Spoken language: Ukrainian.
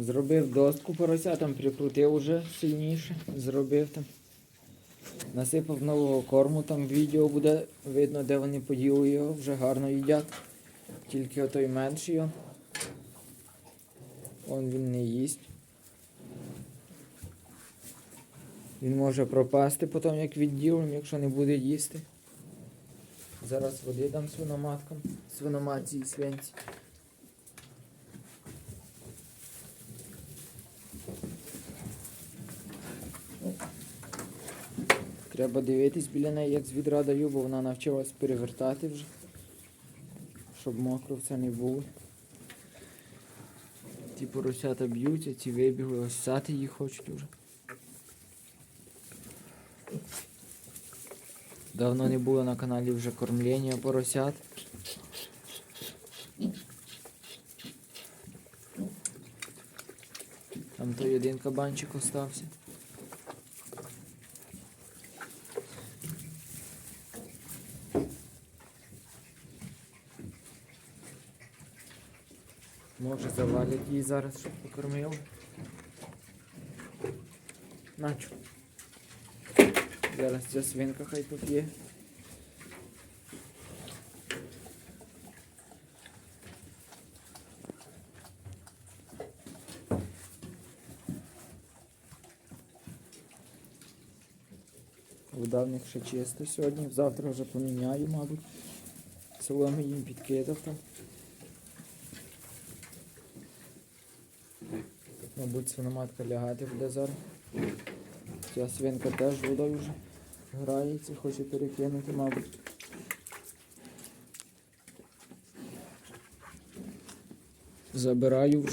Зробив достку поросятам, прикрутив уже сильніше. Зробив там. Насипав нового корму, там відео буде видно, де вони поділи його, вже гарно їдять. Тільки отой менший он. Он він не їсть. Він може пропасти потім, як відділим, якщо не буде їсти. Зараз води дам свиноматкам, свиноматці і свинці. Треба дивитись біля неї, як з відра даю, бо вона навчилась перевертати вже. Щоб мокро це не було. Ті поросята б'ються, ці вибігли, ось сати їх хочуть вже. Давно не було на каналі вже кормлення поросят. Там той один кабанчик остався. Може завалять її зараз, щоб покормив. Начо. Зараз ця свинка хай поп'є. Вода в них ще чиста сьогодні, завтра вже поміняю, мабуть. Соломи їм підкидав там. Мабуть, свиноматка лягати буде зараз. Ця свинка теж водою вже грається, хоче перекинути, мабуть. Забираю вже.